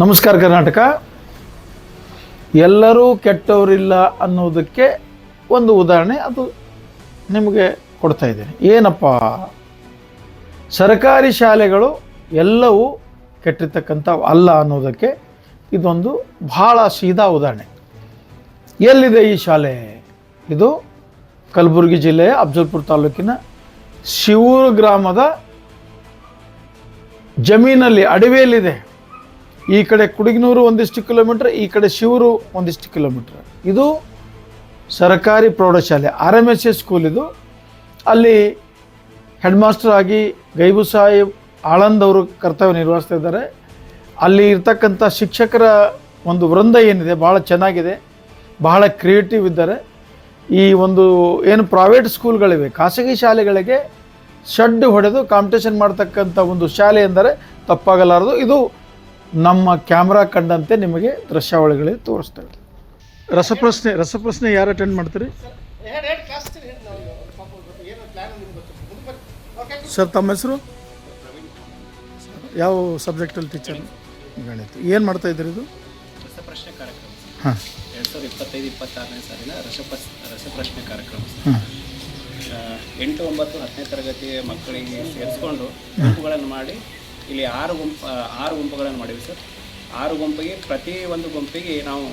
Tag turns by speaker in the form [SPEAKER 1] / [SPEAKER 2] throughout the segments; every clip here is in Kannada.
[SPEAKER 1] ನಮಸ್ಕಾರ ಕರ್ನಾಟಕ. ಎಲ್ಲರೂ ಕೆಟ್ಟವರಿಲ್ಲ ಅನ್ನೋದಕ್ಕೆ ಒಂದು ಉದಾಹರಣೆ ಅದು ನಿಮಗೆ ಕೊಡ್ತಾ ಇದ್ದೇನೆ. ಏನಪ್ಪ? ಸರ್ಕಾರಿ ಶಾಲೆಗಳು ಎಲ್ಲವೂ ಕೆಟ್ಟಿರ್ತಕ್ಕಂಥ ಅಲ್ಲ ಅನ್ನೋದಕ್ಕೆ ಇದೊಂದು ಬಹಳ ಸೀದಾ ಉದಾಹರಣೆ. ಎಲ್ಲಿದೆ ಈ ಶಾಲೆ? ಇದು ಕಲಬುರಗಿ ಜಿಲ್ಲೆಯ ಅಫ್ಜಲ್ಪುರ್ ತಾಲೂಕಿನ ಶಿವೂರು ಗ್ರಾಮದ ಜಮೀನಲ್ಲಿ ಅಡವಿಯಲ್ಲಿದೆ. ಈ ಕಡೆ ಕುಡುಗಿನೂರು ಒಂದಿಷ್ಟು ಕಿಲೋಮೀಟ್ರ್, ಈ ಕಡೆ ಶಿವರು ಒಂದಿಷ್ಟು ಕಿಲೋಮೀಟ್ರ್. ಇದು ಸರ್ಕಾರಿ ಪ್ರೌಢಶಾಲೆ, R M S S school ಇದು. ಅಲ್ಲಿ ಹೆಡ್ ಮಾಸ್ಟರ್ ಆಗಿ ಗೈಬು ಸಾಹೇಬ್ ಆಳಂದ್ ಅವರು ಕರ್ತವ್ಯ ನಿರ್ವಹಿಸ್ತಾ ಇದ್ದಾರೆ. ಅಲ್ಲಿ ಇರ್ತಕ್ಕಂಥ ಶಿಕ್ಷಕರ ಒಂದು ವೃಂದ ಏನಿದೆ ಭಾಳ ಚೆನ್ನಾಗಿದೆ, ಬಹಳ ಕ್ರಿಯೇಟಿವ್ ಇದ್ದಾರೆ. ಈ ಒಂದು ಏನು ಪ್ರೈವೇಟ್ ಸ್ಕೂಲ್ಗಳಿವೆ ಖಾಸಗಿ ಶಾಲೆಗಳಿಗೆ ಶಡ್ಡು ಹೊಡೆದು ಕಾಂಪಿಟೇಷನ್ ಮಾಡ್ತಕ್ಕಂಥ ಒಂದು ಶಾಲೆ ಎಂದರೆ ತಪ್ಪಾಗಲಾರದು. ಇದು ನಮ್ಮ ಕ್ಯಾಮ್ರಾ ಕಂಡಂತೆ ನಿಮಗೆ ದೃಶ್ಯಾವಳಿಗಳಲ್ಲಿ ತೋರಿಸ್ತೇವೆ. ರಸಪ್ರಶ್ನೆ ರಸಪ್ರಶ್ನೆ ಯಾರು ಅಟೆಂಡ್ ಮಾಡ್ತೀರಿ? ಸರ್ ತಮ್ಮ ಹೆಸರು? ಯಾವ ಸಬ್ಜೆಕ್ಟಲ್ಲಿ ಟೀಚರ್ ಗಣಿತ. ಏನು ಮಾಡ್ತಾ ಇದ್ದೀರಿ ಇದು?
[SPEAKER 2] ರಸಪ್ರಶ್ನೆ ಕಾರ್ಯಕ್ರಮ.
[SPEAKER 1] ಹಾಂ.
[SPEAKER 2] ಎರಡು ಸಾವಿರದ ಇಪ್ಪತ್ತೈದು ಇಪ್ಪತ್ತಾರನೇ ಸಾಲಿನ ರಸಪ್ರಸ್ ರಸಪ್ರಶ್ನೆ ಕಾರ್ಯಕ್ರಮ. ಎಂಟು ಒಂಬತ್ತು ಹತ್ತನೇ ತರಗತಿಯ ಮಕ್ಕಳಿಗೆ ಸೇರಿಸ್ಕೊಂಡು ಗುಂಪುಗಳನ್ನು ಮಾಡಿ ಇಲ್ಲಿ ಆರು ಗುಂಪು ಆರು ಗುಂಪುಗಳನ್ನು ಮಾಡಿವಿ ಸರ್. ಆರು ಗುಂಪಿಗೆ ಪ್ರತಿ ಒಂದು ಗುಂಪಿಗೆ ನಾವು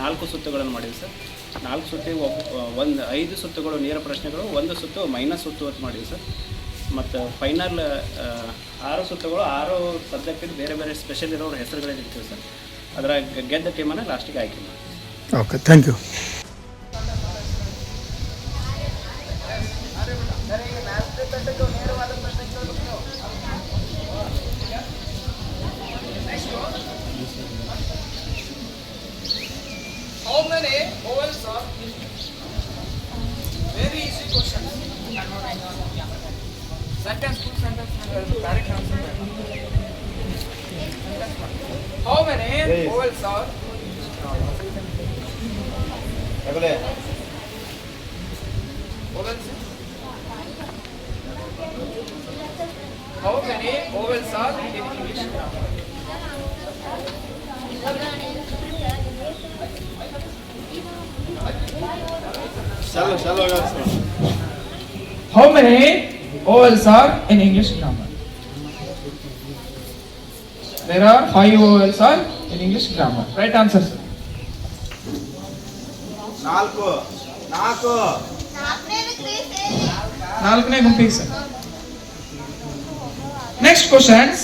[SPEAKER 2] ನಾಲ್ಕು ಸುತ್ತುಗಳನ್ನು ಮಾಡಿವಿ ಸರ್. ನಾಲ್ಕು ಸುತ್ತಿಗೆ ಒಂದು ಐದು ಸುತ್ತುಗಳು ನೇರ ಪ್ರಶ್ನೆಗಳು, ಒಂದು ಸುತ್ತು ಮೈನಸ್ ಸುತ್ತು ಅಂತ ಮಾಡಿವಿ ಸರ್. ಮತ್ತು ಫೈನಲ್ ಆರು ಸುತ್ತುಗಳು, ಆರು ಸಬ್ಜೆಕ್ಟಿಗೆ ಬೇರೆ ಬೇರೆ ಸ್ಪೆಷಲ್ ಇರೋರ ಹೆಸರುಗಳೇ ಇರ್ತೀವಿ ಸರ್. ಅದರ ಗೆದ್ದ ಟೀಮನ್ನು ಲಾಸ್ಟಿಗೆ ಆಯ್ಕೆ ಮಾಡ್ತೀವಿ
[SPEAKER 1] okay, thank you.
[SPEAKER 3] How many vowels are very easy question. Sentence, full sentence, direct answer. How many vowels are? Vowels. How many vowels are in English grammar? How many vowels are in English grammar? There are five vowels are in English grammar. Right answer, sir.
[SPEAKER 4] ನಾಲ್ಕು ನಾಲ್ಕು
[SPEAKER 3] ನಾಲ್ಕನೇ ಗುಂಪಿಗೆ sir next questions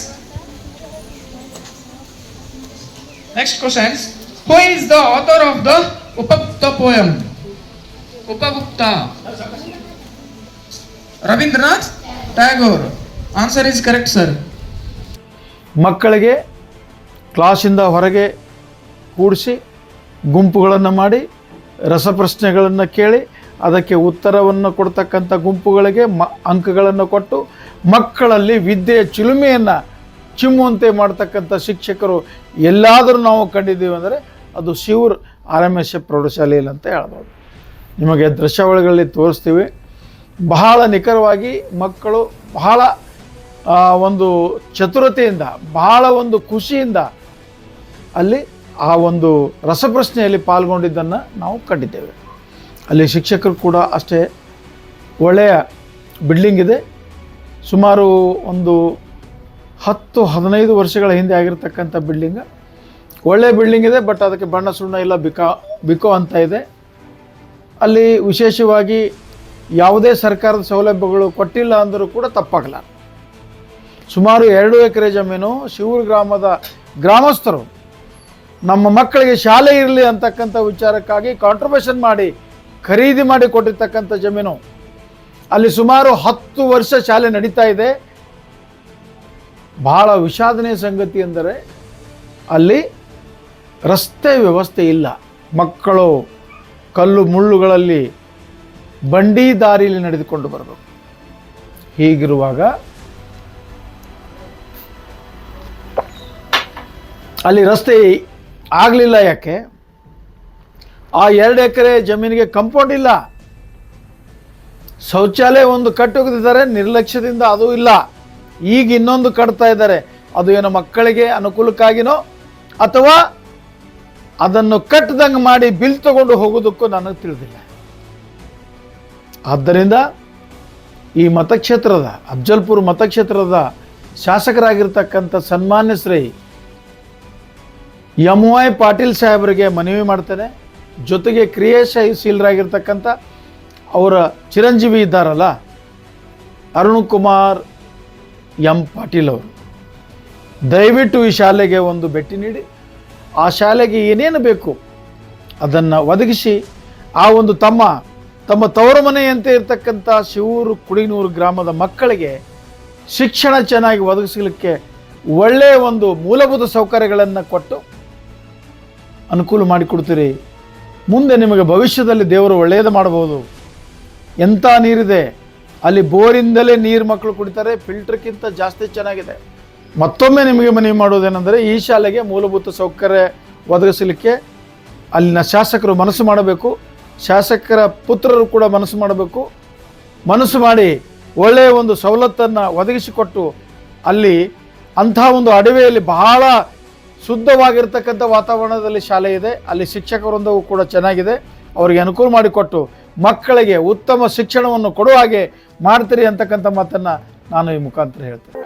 [SPEAKER 3] next questions Who is the author of the Upavukta poem? Upavukta. Rabindranath Tagore answer is correct sir
[SPEAKER 1] ಮಕ್ಕಳಿಗೆ ಕ್ಲಾಸಿಂದ ಹೊರಗೆ ಕೂಡಿಸಿ ಗುಂಪುಗಳನ್ನು ಮಾಡಿ ರಸಪ್ರಶ್ನೆಗಳನ್ನು ಕೇಳಿ ಅದಕ್ಕೆ ಉತ್ತರವನ್ನು ಕೊಡ್ತಕ್ಕಂಥ ಗುಂಪುಗಳಿಗೆ ಮ ಅಂಕಗಳನ್ನು ಕೊಟ್ಟು ಮಕ್ಕಳಲ್ಲಿ ವಿದ್ಯೆಯ ಚಿಲುಮೆಯನ್ನು ಚಿಮ್ಮುವಂತೆ ಮಾಡ್ತಕ್ಕಂಥ ಶಿಕ್ಷಕರು ಎಲ್ಲಾದರೂ ನಾವು ಕಂಡಿದ್ದೀವಿ ಅಂದರೆ ಅದು Shivar R M S F ಪ್ರೌಢಶಾಲೆಯಲ್ಲಿ ಅಂತ ಹೇಳ್ಬೋದು. ನಿಮಗೆ ದೃಶ್ಯಾವಳಿಗಳಲ್ಲಿ ತೋರಿಸ್ತೀವಿ. ಬಹಳ ನಿಖರವಾಗಿ ಮಕ್ಕಳು ಬಹಳ ಒಂದು ಚತುರತೆಯಿಂದ, ಬಹಳ ಒಂದು ಖುಷಿಯಿಂದ ಅಲ್ಲಿ ಆ ಒಂದು ರಸಪ್ರಶ್ನೆಯಲ್ಲಿ ಪಾಲ್ಗೊಂಡಿದ್ದನ್ನು ನಾವು ಕಂಡಿದ್ದೇವೆ. ಅಲ್ಲಿ ಶಿಕ್ಷಕರು ಕೂಡ ಅಷ್ಟೇ ಒಳ್ಳೆಯ ಬಿಲ್ಡಿಂಗ್ ಇದೆ. ಸುಮಾರು ಒಂದು ಹತ್ತು, ಹದಿನೈದು ವರ್ಷಗಳ ಹಿಂದೆ ಆಗಿರತಕ್ಕಂಥ ಬಿಲ್ಡಿಂಗ್. ಒಳ್ಳೆಯ ಬಿಲ್ಡಿಂಗ್ ಇದೆ ಬಟ್ ಅದಕ್ಕೆ ಬಣ್ಣ ಸುಣ್ಣ ಇಲ್ಲ, ಬಿಕಾ, ಬಿಕೋ ಅಂತ ಇದೆ. ಅಲ್ಲಿ ವಿಶೇಷವಾಗಿ ಯಾವುದೇ ಸರ್ಕಾರದ ಸೌಲಭ್ಯಗಳು ಕೊಟ್ಟಿಲ್ಲ ಅಂದರೂ ಕೂಡ ತಪ್ಪಾಗಲ್ಲ. ಸುಮಾರು ಎರಡು ಎಕರೆ ಜಮೀನು ಶಿವೂರು ಗ್ರಾಮದ ಗ್ರಾಮಸ್ಥರು, ನಮ್ಮ ಮಕ್ಕಳಿಗೆ ಶಾಲೆ ಇರಲಿ ಅಂತಕ್ಕಂಥ ವಿಚಾರಕ್ಕಾಗಿ ಕಾಂಟ್ರಿಬ್ಯೂಷನ್ ಮಾಡಿ, ಖರೀದಿ ಮಾಡಿ ಕೊಟ್ಟಿರ್ತಕ್ಕಂಥ ಜಮೀನು. ಅಲ್ಲಿ ಸುಮಾರು ಹತ್ತು ವರ್ಷ ಶಾಲೆ ನಡೀತಾ ಇದೆ. ಬಹಳ ವಿಷಾದನೀಯ ಸಂಗತಿ ಎಂದರೆ, ಅಲ್ಲಿ ರಸ್ತೆ ವ್ಯವಸ್ಥೆ ಇಲ್ಲ. ಮಕ್ಕಳು ಕಲ್ಲು ಮುಳ್ಳುಗಳಲ್ಲಿ ಬಂಡಿ ದಾರಿಯಲ್ಲಿ ನಡೆದುಕೊಂಡು ಬರಬೇಕು. ಹೀಗಿರುವಾಗ ಅಲ್ಲಿ ರಸ್ತೆ ಆಗಲಿಲ್ಲ ಯಾಕೆ? ಆ ಎರಡು ಎಕರೆ ಜಮೀನಿಗೆ ಕಂಪೌಂಡ್ ಇಲ್ಲ. ಶೌಚಾಲಯ ಒಂದು ಕಟ್ಟೊಗೆದಿದ್ದಾರೆ ನಿರ್ಲಕ್ಷ್ಯದಿಂದ ಅದು ಇಲ್ಲ. ಈಗ ಇನ್ನೊಂದು ಕಟ್ತಾ ಇದ್ದಾರೆ. ಅದು ಏನೋ ಮಕ್ಕಳಿಗೆ ಅನುಕೂಲಕ್ಕಾಗಿನೋ ಅಥವಾ ಅದನ್ನು ಕಟ್ಟದಂಗೆ ಮಾಡಿ ಬಿಲ್ ತಗೊಂಡು ಹೋಗೋದಕ್ಕೂ ನನಗೆ ತಿಳಿದಿಲ್ಲ. ಆದ್ದರಿಂದ ಈ ಮತಕ್ಷೇತ್ರದ, ಅಫ್ಜಲ್ಪುರ್ ಮತಕ್ಷೇತ್ರದ ಶಾಸಕರಾಗಿರ್ತಕ್ಕಂಥ ಸನ್ಮಾನ್ಯ ಶ್ರೀ ಎಂ ವೈ ಪಾಟೀಲ್ ಸಾಹೇಬರಿಗೆ ಮನವಿ ಮಾಡ್ತೇನೆ. ಜೊತೆಗೆ ಕ್ರಿಯಾಶೀಲರಾಗಿರ್ತಕ್ಕಂಥ ಅವರ ಚಿರಂಜೀವಿ ಇದ್ದಾರಲ್ಲ, ಅರುಣ್ ಕುಮಾರ್ ಎಂ ಪಾಟೀಲ್ ಅವರು. ದಯವಿಟ್ಟು ಈ ಶಾಲೆಗೆ ಒಂದು ಭೇಟಿ ನೀಡಿ. ಆ ಶಾಲೆಗೆ ಏನೇನು ಬೇಕು ಅದನ್ನು ಒದಗಿಸಿ ಆ ಒಂದು ತಮ್ಮ ತಮ್ಮ ತವರು ಮನೆಯಂತೆ ಇರತಕ್ಕಂಥ ಶಿವೂರು ಕುಳಿನೂರು ಗ್ರಾಮದ ಮಕ್ಕಳಿಗೆ ಶಿಕ್ಷಣ ಚೆನ್ನಾಗಿ ಒದಗಿಸಲಿಕ್ಕೆ ಒಳ್ಳೆಯ ಒಂದು ಮೂಲಭೂತ ಸೌಕರ್ಯಗಳನ್ನು ಕೊಟ್ಟು ಅನುಕೂಲ ಮಾಡಿಕೊಡ್ತೀರಿ ಮುಂದೆ ನಿಮಗೆ ಭವಿಷ್ಯದಲ್ಲಿ ದೇವರು ಒಳ್ಳೆಯದು ಮಾಡಬಹುದು. ಎಂಥ ನೀರಿದೆ? ಅಲ್ಲಿ ಬೋರಿಂದಲೇ ನೀರು ಮಕ್ಕಳು ಕುಡಿತಾರೆ, ಫಿಲ್ಟರ್ಕ್ಕಿಂತ ಜಾಸ್ತಿ ಚೆನ್ನಾಗಿದೆ. ಮತ್ತೊಮ್ಮೆ ನಿಮಗೆ ಮನವಿ ಮಾಡುವುದೇನೆಂದರೆ ಈ ಶಾಲೆಗೆ ಮೂಲಭೂತ ಸೌಕರ್ಯ ಒದಗಿಸಲಿಕ್ಕೆ ಅಲ್ಲಿನ ಶಾಸಕರು ಮನಸ್ಸು ಮಾಡಬೇಕು. ಶಾಸಕರ ಪುತ್ರರು ಕೂಡ ಮನಸ್ಸು ಮಾಡಬೇಕು. ಮನಸ್ಸು ಮಾಡಿ ಒಳ್ಳೆಯ ಒಂದು ಸವಲತ್ತನ್ನು ಒದಗಿಸಿಕೊಟ್ಟು ಅಲ್ಲಿ ಅಂಥ ಒಂದು ಅಡವೆಯಲ್ಲಿ ಬಹಳ ಶುದ್ಧವಾಗಿರ್ತಕ್ಕಂಥ ವಾತಾವರಣದಲ್ಲಿ ಶಾಲೆ ಇದೆ. ಅಲ್ಲಿ ಶಿಕ್ಷಕವೃಂದವೂ ಕೂಡ ಚೆನ್ನಾಗಿದೆ. ಅವರಿಗೆ ಅನುಕೂಲ ಮಾಡಿಕೊಟ್ಟು ಮಕ್ಕಳಿಗೆ ಉತ್ತಮ ಶಿಕ್ಷಣವನ್ನು ಕೊಡುವ ಹಾಗೆ ಮಾಡ್ತೀರಿ ಅಂತಕ್ಕಂಥ ಮಾತನ್ನು ನಾನು ಈ ಮುಖಾಂತರ ಹೇಳ್ತೇನೆ.